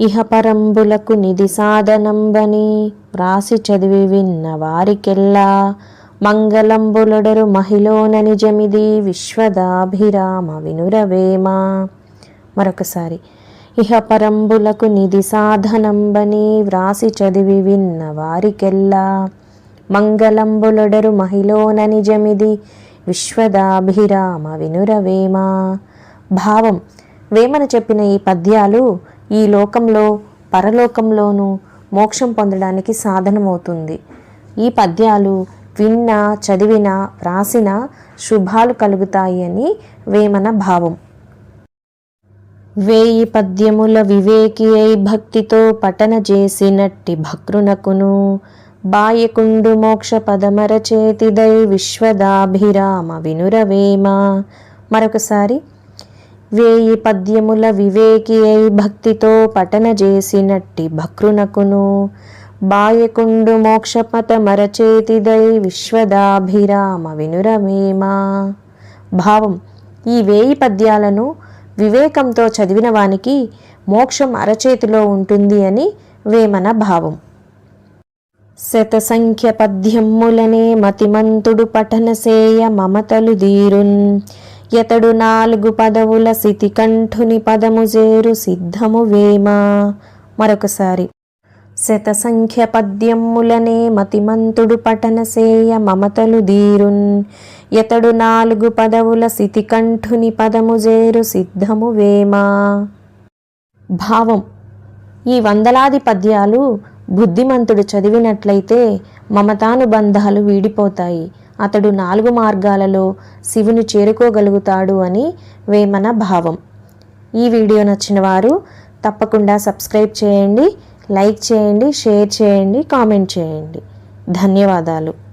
ఇహపరంబులకు నిధి సాధనంబని వ్రాసి చదివి విన్న వారికెల్లా మంగళంబులొడరు మహిళోన నిజమిది విశ్వదాభిరామ వినురవేమ. మరొకసారి ఇహపరంబులకు నిధి సాధనంబని వ్రాసి చదివి విన్న వారికెల్లా మంగళంబులొడరు మహిళోన నిజమిది విశ్వదాభిరామ వినురవేమ. భావం వేమన చెప్పిన ఈ పద్యాలు ఈ లోకంలో పరలోకంలోనూ మోక్షం పొందడానికి సాధనమవుతుంది. ఈ పద్యాలు విన్నా చదివినా రాసిన శుభాలు కలుగుతాయి అని వేమన భావం. వేయి పద్యముల వివేకి అయి భక్తితో పఠన చేసినట్టి భక్రునకును. బాయకుండు మోక్ష పదమర చేతిదై విశ్వదాభిరామ వినురవేమ. మరొకసారి వేయి పద్యముల వివేకి అయి భక్తితో పఠన చేసినట్టి భక్రునకును. బాయకుండు మోక్షపత మరచేతిదై విశ్వదాభిరామ వినురమేమా. భావం ఈ వేయి పద్యాలను వివేకంతో చదివిన వానికి మోక్షం అరచేతిలో ఉంటుంది అని వేమన భావం. శతసంఖ్య పద్యములనే మతిమంతుడు పఠనసేయ మమతలు దీరున్. ఎతడు నాలుగు పదవుల సితికంఠుని పదము చేరు సిద్ధము వేమ? మరొకసారి. శతసంఖ్య పద్యములనే మతిమంతుడు పఠనసేయ మమతలు దీరున్. ఎతడు నాలుగు పదవుల సితికంఠుని పదము చేరు సిద్ధము వేమ? భావం. ఈ వందలాది పద్యాలు బుద్ధిమంతుడు చదివినట్లయితే మమతానుబంధాలు వీడిపోతాయి. అతడు నాలుగు మార్గాలలో శివుని చేరుకోగలుగుతాడు అని వేమన భావం. ఈ వీడియో నచ్చిన వారు తప్పకుండా సబ్స్క్రైబ్ చేయండి లైక్ చేయండి షేర్ చేయండి కామెంట్ చేయండి. ధన్యవాదాలు.